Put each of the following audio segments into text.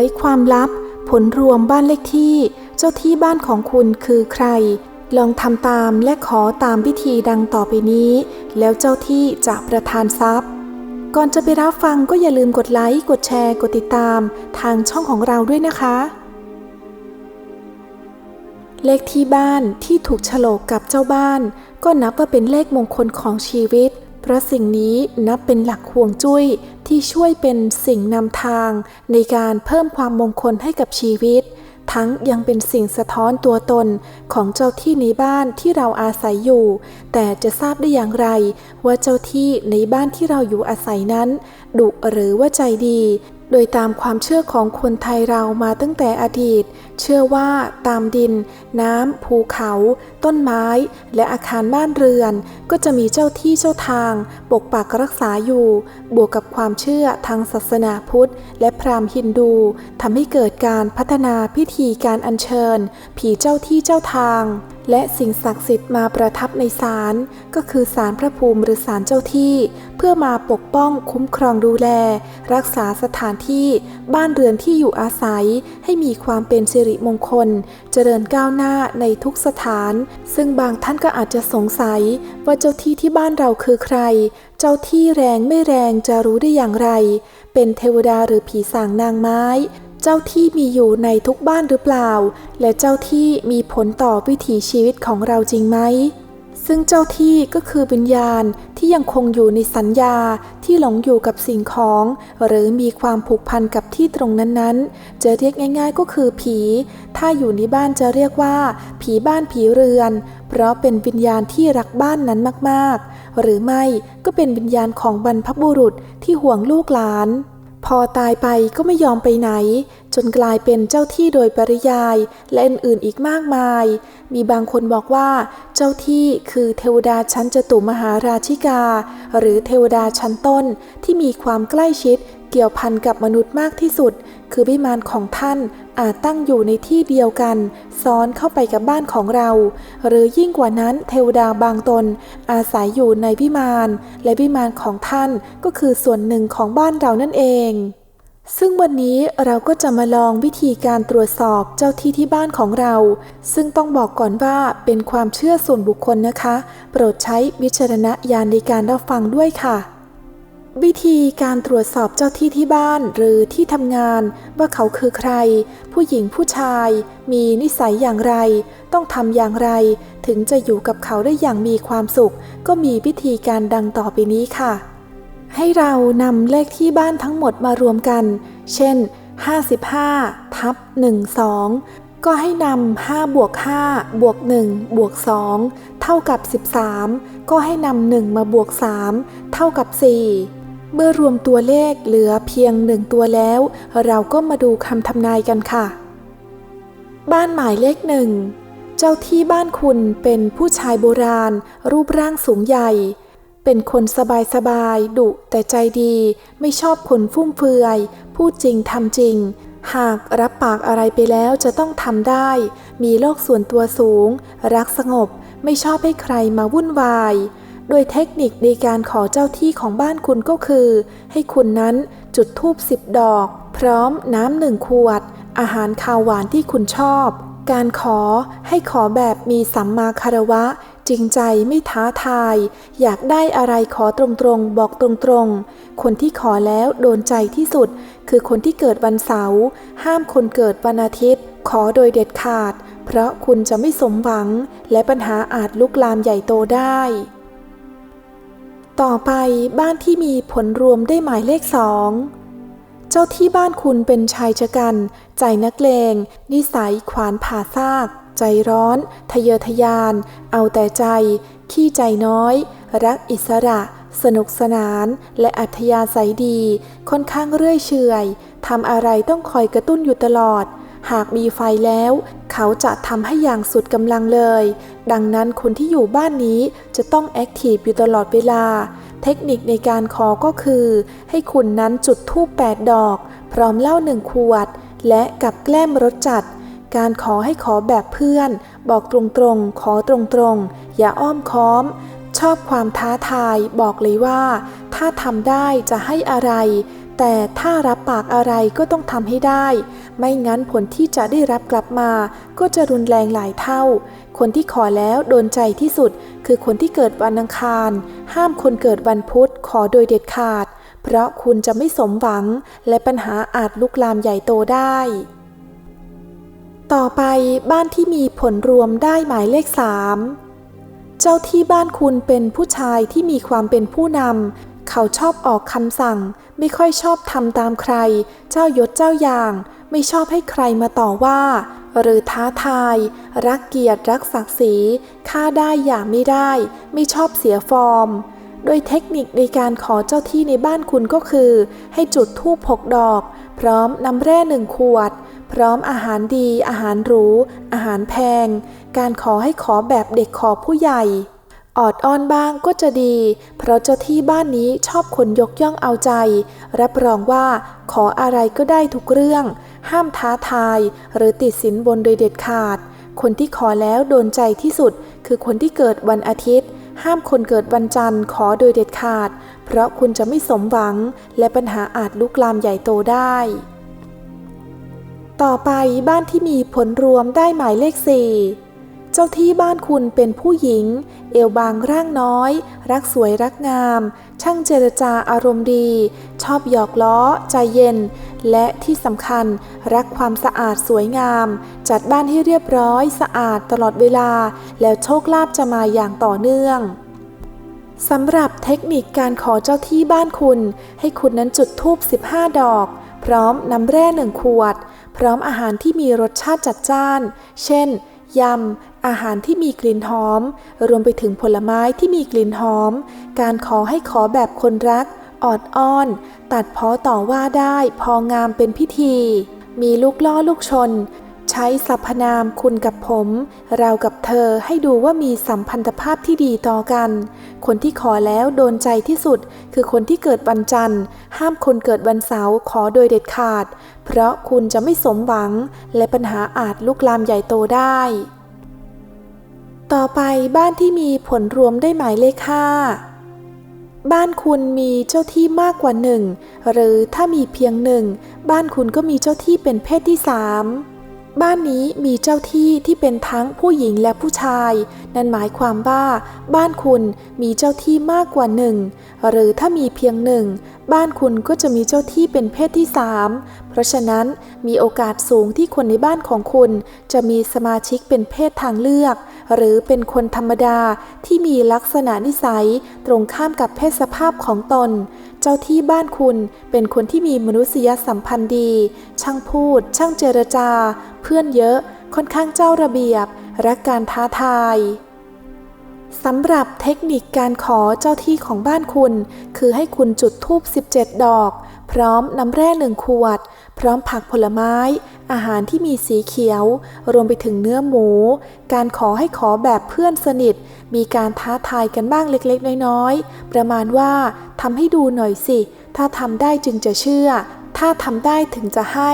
ยความลับ ผลรวมบ้านเลขที่ เจ้าที่บ้านของคุณคือใคร ลองทำตามและขอตามพิธีดังต่อไปนี้ แล้วเจ้าที่จะประทานทรัพย์ ก่อนจะไปรับฟังก็อย่าลืมกดไลค์ กดแชร์ กดติดตาม ทางช่องของเราด้วยนะคะ เลขที่บ้านที่ถูกโฉลกกับเจ้าบ้าน ก็นับว่าเป็นเลขมงคลของชีวิต เพราะสิ่งนี้นับเป็นหลักห่วงจุ้ยที่ช่วยเป็นสิ่งนำทาง ในการเพิ่มความมงคลให้กับชีวิต ทั้งยังเป็นสิ่งสะท้อนตัวตนของเจ้าที่ในบ้านที่เราอาศัยอยู่ แต่จะทราบได้อย่างไร ว่าเจ้าที่ในบ้านที่เราอยู่อาศัยนั้นดุหรือว่าใจดี ดยตามความเชื่อของคนไทยเรามาตั้งแต่อดีต เชื่อว่าตามดิน น้ำ ภูเขา ต้นไม้ และอาคารบ้านเรือน ก็จะมีเจ้าที่เจ้าทาง ปกปักรักษาอยู่ บวกกับความเชื่อทางศาสนาพุทธ และพราหมณ์ฮินดูทำให้เกิดการพัฒนาพิธีการอัญเชิญ ผีเจ้าที่เจ้าทาง และสิ่งศักดิ์สิทธิ์มาประทับในศาลก็คือศาลพระภูมิหรือศาลเจ้าที่ เพื่อมาปกป้องคุ้มครองดูแล รักษาสถานที่บ้านเรือนที่อยู่อาศัย ให้มีความเป็นสิริมงคล เจริญก้าวหน้าในทุกสถาน ซึ่งบางท่านก็อาจจะสงสัย ว่าเจ้าที่ที่บ้านเราคือใคร เจ้าที่แรงไม่แรงจะรู้ได้อย่างไร เป็นเทวดาหรือผีสางนางไม้ เจ้าที่มีอยู่ในทุกบ้านหรือเปล่า และเจ้าที่มีผลต่อวิถีชีวิตของเราจริงไหม ซึ่งเจ้าที่ก็คือวิญญาณที่ยังคงอยู่ในสัญญาที่หลงอยู่กับสิ่งของ หรือมีความผูกพันกับที่ตรงนั้นๆ จะเรียกง่าย ๆ ก็คือผี ถ้าอยู่ในบ้านจะเรียกว่า ผีบ้านผีเรือน เพราะเป็นวิญญาณที่รักบ้านนั้นมากๆ หรือไม่ก็เป็นวิญญาณของบรรพบุรุษที่ห่วงลูกหลาน พอตายไปก็ไม่ยอมไปไหน จนกลายเป็นเจ้าที่โดยปริยาย และอื่นๆอีกมากมาย มีบางคนบอกว่า เจ้าที่คือเทวดาชั้นจตุมหาราชิกา หรือเทวดาชั้นต้นที่มีความใกล้ชิด เกี่ยวพันกับมนุษย์มากที่สุด คือวิมานของท่านอาจตั้งอยู่ในที่เดียวกัน ซ้อนเข้าไปกับบ้านของเรา หรือยิ่งกว่านั้นเทวดาบางตน อาศัยอยู่ในวิมานและวิมานของท่านก็คือส่วนหนึ่งของบ้านเรานั่นเอง ซึ่งวันนี้เราก็จะมาลองวิธีการตรวจสอบเจ้าที่ที่บ้านของเรา ซึ่งต้องบอกก่อนว่าเป็นความเชื่อส่วนบุคคลนะคะ โปรดใช้วิจารณญาณในการรับฟังด้วยค่ะ วิธีการตรวจสอบเจ้าที่ที่บ้านหรือที่ทำงานว่าเขาคือใคร ผู้หญิงผู้ชาย มีนิสัยอย่างไร ต้องทำอย่างไร ถึงจะอยู่กับเขาได้อย่างมีความสุข ก็มีวิธีการดังต่อไปนี้ค่ะ ให้เรานำเลขที่บ้านทั้งหมดมารวมกัน เช่น 55 ทับ 12 ก็ให้นำ5บวก5บวก1บวก2เท่ากับ 13 ก็ให้นำ1มาบวก 3 เท่ากับ 4 เมื่อรวมตัวเลขเหลือเพียงหนึ่งตัวแล้ว เราก็มาดูคำทำนายกันค่ะ บ้านหมายเลขหนึ่ง เจ้าที่บ้านคุณเป็นผู้ชายโบราณ รูปร่างสูงใหญ่ เป็นคนสบายๆดุแต่ใจดี ไม่ชอบคนฟุ่มเฟือย พูดจริงทำจริง หากรับปากอะไรไปแล้วจะต้องทำได้ มีโลกส่วนตัวสูง รักสงบ ไม่ชอบให้ใครมาวุ่นวาย โดยเทคนิคในการขอเจ้าที่ของบ้านคุณก็คือ ให้คุณนั้นจุดธูปสิบดอก พร้อมน้ำหนึ่งขวด อาหารคาวหวานที่คุณชอบ การขอให้ขอแบบมีสัมมาคารวะ จริงใจไม่ท้าทาย อยากได้อะไรขอตรงๆ บอกตรงๆ คนที่ขอแล้วโดนใจที่สุด คือคนที่เกิดวันเสาร์ห้ามคนเกิดวันอาทิตย์ ขอโดยเด็ดขาด เพราะคุณจะไม่สมหวัง และปัญหาอาจลุกลามใหญ่โตได้ ต่อไปบ้านที่มีผลรวมได้หมายเลขสอง เจ้าที่บ้านคุณเป็นชายชะกัน ใจนักเลง นิสัยขวานผ่าซาก ใจร้อน ทะเยอทะยาน เอาแต่ใจ ขี้ใจน้อย รักอิสระ สนุกสนาน และอัธยาศัยดี ค่อนข้างเรื่อยเฉยทำอะไรต้องคอยกระตุ้นอยู่ตลอด หากมีไฟแล้ว เขาจะทำให้อย่างสุดกำลังเลย ดังนั้นคนที่อยู่บ้านนี้จะต้องแอคทีฟอยู่ตลอดเวลา เทคนิคในการขอก็คือ ให้คุณนั้นจุดธูป8 ดอก พร้อมเหล้าหนึ่งขวด และกับแกล้มรสจัด การขอให้ขอแบบเพื่อน บอกตรงๆ ขอตรงๆ อย่าอ้อมค้อม ชอบความท้าทาย บอกเลยว่า ถ้าทำได้จะให้อะไร แต่ถ้ารับปากอะไรก็ต้องทำให้ได้ ไม่งั้นผลที่จะได้รับกลับมา ก็จะรุนแรงหลายเท่า คนที่ขอแล้วโดนใจที่สุด คือคนที่เกิดวันอังคาร ห้ามคนเกิดวันพุธขอโดยเด็ดขาด เพราะคุณจะไม่สมหวัง และปัญหาอาจลุกลามใหญ่โตได้ ต่อไปบ้านที่มีผลรวมได้หมายเลข3เจ้าที่บ้านคุณเป็นผู้ชายที่มีความเป็นผู้นำ เขาชอบออกคำสั่ง ไม่ค่อยชอบทำตามใคร เจ้ายศเจ้าอย่าง ไม่ชอบให้ใครมาต่อว่า หรือท้าทาย รักเกียรติรักศักดิ์ศรีฆ่าได้อย่าไม่ได้ ไม่ชอบเสียฟอร์ม โดยเทคนิคในการขอเจ้าที่ในบ้านคุณก็คือ ให้จุดธูปหกดอก พร้อมน้ำแร่หนึ่งขวด พร้อมอาหารดี อาหารหรู อาหารแพง การขอให้ขอแบบเด็กขอผู้ใหญ่ ออดอ้อนบ้างก็จะดี เพราะเจ้าที่บ้านนี้ชอบคนยกย่องเอาใจ รับรองว่าขออะไรก็ได้ทุกเรื่อง ห้ามท้าทาย หรือติดสินบนโดยเด็ดขาด คนที่ขอแล้วโดนใจที่สุด คือคนที่เกิดวันอาทิตย์ ห้ามคนเกิดวันจันทร์ขอโดยเด็ดขาด เพราะคุณจะไม่สมหวัง และปัญหาอาจลุกลามใหญ่โตได้ ต่อไปบ้านที่มีผลรวมได้หมายเลขสี่ เจ้าที่บ้านคุณเป็นผู้หญิง เอวบางร่างน้อย รักสวยรักงาม ช่างเจรจาอารมณ์ดี ชอบหยอกล้อ ใจเย็น และที่สำคัญ รักความสะอาดสวยงาม จัดบ้านให้เรียบร้อยสะอาดตลอดเวลา แล้วโชคลาภจะมาอย่างต่อเนื่องสำหรับเทคนิคการขอเจ้าที่บ้านคุณ ให้คุณนั้นจุดธูป 15 ดอก พร้อมน้ำแร่หนึ่งขวด พร้อมอาหารที่มีรสชาติจัดจ้าน เช่น ยำ อาหารที่มีกลิ่นหอม รวมไปถึงผลไม้ที่มีกลิ่นหอม การขอให้ขอแบบคนรัก ออดอ้อน ตัดพ้อต่อว่าได้ พองามเป็นพิธี มีลูกล่อลูกชน ใช้สรรพนามคุณกับผม เรากับเธอให้ดูว่ามีสัมพันธภาพที่ดีต่อกัน คนที่ขอแล้วโดนใจที่สุด คือคนที่เกิดวันจันทร์ ห้ามคนเกิดวันเสาร์ขอโดยเด็ดขาด เพราะคุณจะไม่สมหวัง และปัญหาอาจลุกลามใหญ่โตได้ ต่อไปบ้านที่มีผลรวมได้หมายเลขห้าบ้านคุณมีเจ้าที่มากกว่าหนึ่งหรือถ้ามีเพียงหนึ่งบ้านคุณก็มีเจ้าที่เป็นเพศที่สามบ้านนี้มีเจ้าที่ที่เป็นทั้งผู้หญิงและผู้ชาย นั่นหมายความว่าบ้านคุณมีเจ้าที่มากกว่าหนึ่งหรือถ้ามีเพียงหนึ่งบ้านคุณก็จะมีเจ้าที่เป็นเพศที่สามเพราะฉะนั้นมีโอกาสสูงที่คนในบ้านของคุณ จะมีสมาชิกเป็นเพศทางเลือก หรือเป็นคนธรรมดาที่มีลักษณะนิสัยตรงข้ามกับเพศสภาพของตน เจ้าที่บ้านคุณเป็นคนที่มีมนุษยสัมพันธ์ดี ช่างพูด ช่างเจรจา เพื่อนเยอะ ค่อนข้างเจ้าระเบียบ รักการท้าทาย สำหรับเทคนิคการขอเจ้าที่ของบ้านคุณ คือให้คุณจุดธูป 17 ดอก พร้อมน้ำแร่หนึ่งขวด พร้อมผักผลไม้ อาหารที่มีสีเขียว รวมไปถึงเนื้อหมู การขอให้ขอแบบเพื่อนสนิท มีการท้าทายกันบ้างเล็กๆ น้อยๆ ประมาณว่าทำให้ดูหน่อยสิ ถ้าทำได้จึงจะเชื่อ ถ้าทำได้ถึงจะให้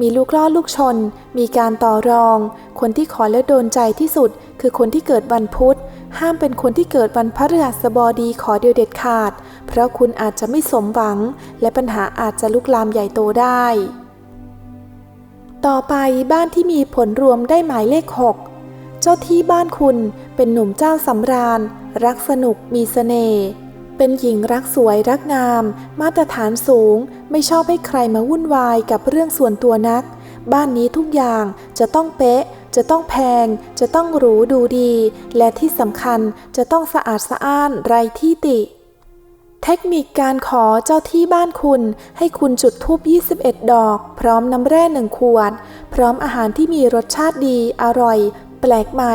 มีลูกล่อลูกชน มีการต่อรอง คนที่ขอแล้วโดนใจที่สุด คือคนที่เกิดวันพุธ ห้ามเป็นคนที่เกิดวันพฤหัสบดีขอเดียวเด็ดขาด เพราะคุณอาจจะไม่สมหวัง และปัญหาอาจจะลุกลามใหญ่โตได้ ต่อไปบ้านที่มีผลรวมได้หมายเลข 6 เจ้าที่บ้านคุณเป็นหนุ่มเจ้าสำราญ รักสนุกมีเสน่ห์ เป็นหญิงรักสวยรักงาม มาตรฐานสูง ไม่ชอบให้ใครมาวุ่นวายกับเรื่องส่วนตัวนัก บ้านนี้ทุกอย่างจะต้องเป๊ะ จะต้องแพง จะต้องหรูดูดี และที่สำคัญจะต้องสะอาดสะอ้านไรที่ติ เทคนิคการขอเจ้าที่บ้านคุณ ให้คุณจุดธูป21 ดอก พร้อมน้ำแร่หนึ่งขวด พร้อมอาหารที่มีรสชาติดีอร่อย แปลกใหม่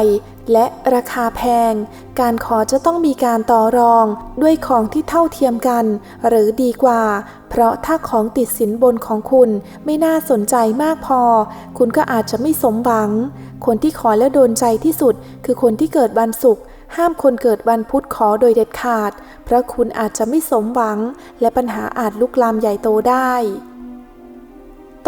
และราคาแพง การขอจะต้องมีการต่อรองด้วยของที่เท่าเทียมกัน หรือดีกว่า เพราะถ้าของติดสินบนของคุณไม่น่าสนใจมากพอ คุณก็อาจจะไม่สมหวัง คนที่ขอแล้วโดนใจที่สุด คือคนที่เกิดวันศุกร์ห้ามคนเกิดวันพุธขอโดยเด็ดขาด เพราะคุณอาจจะไม่สมหวัง และปัญหาอาจลุกลามใหญ่โตได้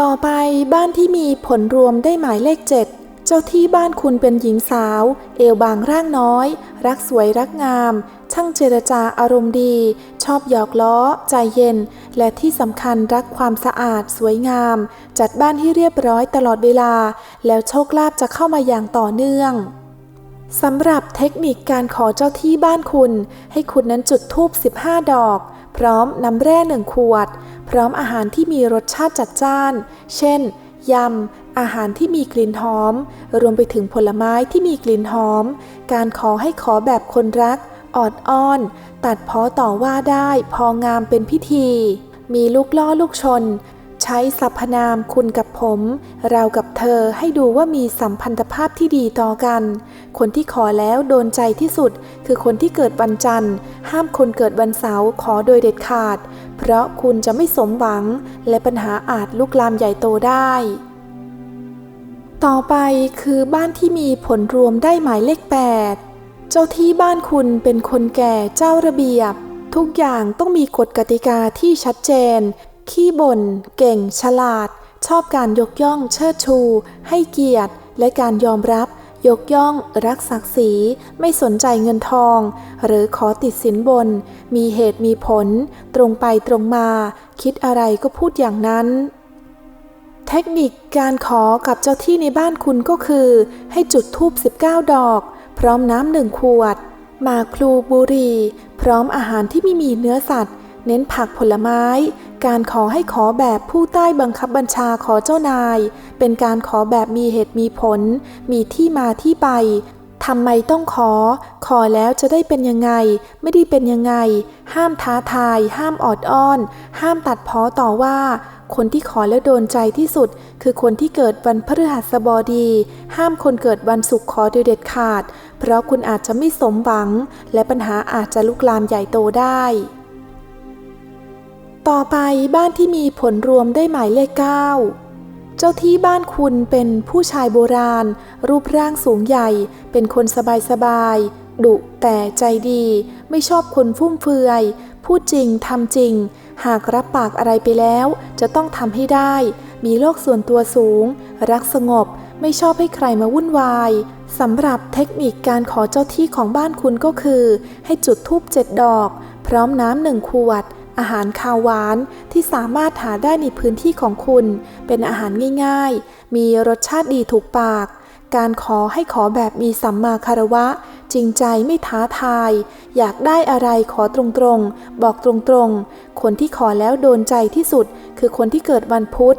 ต่อไปบ้านที่มีผลรวมได้หมายเลข7 เจ้าที่บ้านคุณเป็นหญิงสาว เอวบางร่างน้อย รักสวยรักงาม ช่างเจรจาอารมณ์ดี ชอบหยอกล้อ ใจเย็น และที่สำคัญรักความสะอาดสวยงาม จัดบ้านให้เรียบร้อยตลอดเวลา แล้วโชคลาภจะเข้ามาอย่างต่อเนื่องสำหรับเทคนิคการขอเจ้าที่บ้านคุณ ให้คุณนั้นจุดธูป 15 ดอก พร้อมน้ำแร่หนึ่งขวด พร้อมอาหารที่มีรสชาติจัดจ้าน เช่นยำ อาหารที่มีกลิ่นหอม รวมไปถึงผลไม้ที่มีกลิ่นหอม การขอให้ขอแบบคนรัก ออดอ้อน ตัดเพ้อต่อว่าได้ พองามเป็นพิธี มีลูกล่อลูกชน ใช้สรรพนามคุณกับผม เรากับเธอให้ดูว่ามีสัมพันธภาพที่ดีต่อกัน คนที่ขอแล้วโดนใจที่สุด คือคนที่เกิดวันจันทร์ ห้ามคนเกิดวันเสาร์ขอโดยเด็ดขาด เพราะคุณจะไม่สมหวัง และปัญหาอาจลุกลามใหญ่โตได้ ต่อไปคือบ้านที่มีผลรวมได้หมายเลข 8 เจ้าที่บ้านคุณเป็นคนแก่เจ้าระเบียบ ทุกอย่างต้องมีกฎกติกาที่ชัดเจน ขี้บ่นเก่ง ฉลาด ชอบการยกย่องเชิดชู ให้เกียรติ และการยอมรับ ยกย่อง รักศักดิ์ศรี ไม่สนใจเงินทอง หรือขอติดสินบน มีเหตุมีผล ตรงไปตรงมา คิดอะไรก็พูดอย่างนั้น เทคนิคการขอกับเจ้าที่ในบ้านคุณก็คือ ให้จุดธูป19 ดอก พร้อมน้ำหนึ่งขวด มากพลูบุรีพร้อมอาหารที่ไม่มีเนื้อสัตว์ เน้นผักผลไม้ การขอให้ขอแบบผู้ใต้บังคับบัญชาขอเจ้านาย เป็นการขอแบบมีเหตุมีผล มีที่มาที่ไปทำไมต้องขอ ขอแล้วจะได้เป็นยังไง ไม่ได้เป็นยังไง ห้ามท้าทาย ห้ามออดอ้อน ห้ามตัดพ้อต่อว่า คนที่ขอแล้วโดนใจที่สุด คือคนที่เกิดวันพฤหัสบดี ห้ามคนเกิดวันศุกร์ขอโดยเด็ดขาด เพราะคุณอาจจะไม่สมหวัง และปัญหาอาจจะลุกลามใหญ่โตได้ ต่อไปบ้านที่มีผลรวมได้หมายเลข9เจ้าที่บ้านคุณเป็นผู้ชายโบราณ รูปร่างสูงใหญ่ เป็นคนสบายๆ ดุแต่ใจดีไม่ชอบคนฟุ่มเฟือย พูดจริงทำจริง หากรับปากอะไรไปแล้ว จะต้องทำให้ได้ มีโลกส่วนตัวสูง รักสงบ ไม่ชอบให้ใครมาวุ่นวายสำหรับเทคนิคการขอเจ้าที่ของบ้านคุณก็คือ ให้จุดธูปเจ็ดดอก พร้อมน้ำหนึ่งขวด อาหารคาวหวานที่สามารถหาได้ในพื้นที่ของคุณ เป็นอาหารง่าย ๆ มีรสชาติดีถูกปาก การขอให้ขอแบบมีสัมมาคารวะ จริงใจไม่ท้าทาย อยากได้อะไรขอตรงๆ บอกตรงๆ คนที่ขอแล้วโดนใจที่สุด คือคนที่เกิดวันพุธ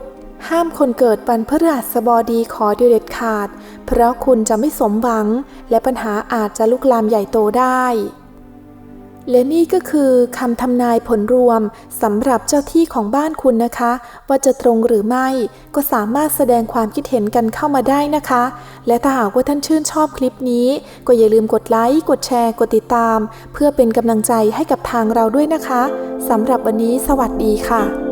ห้ามคนเกิดวันพฤหัสบดีขอเดเด็ดขาด เพราะคุณจะไม่สมหวัง และปัญหาอาจจะลุกลามใหญ่โตได้ และนี่ก็คือคำทำนายผลรวมสำหรับเจ้าที่ของบ้านคุณนะคะ ว่าจะตรงหรือไม่ก็สามารถแสดงความคิดเห็นกันเข้ามาได้นะคะ และถ้าหากว่าท่านชื่นชอบคลิปนี้ ก็อย่าลืมกดไลค์กดแชร์กดติดตาม เพื่อเป็นกำลังใจให้กับทางเราด้วยนะคะสำหรับวันนี้สวัสดีค่ะ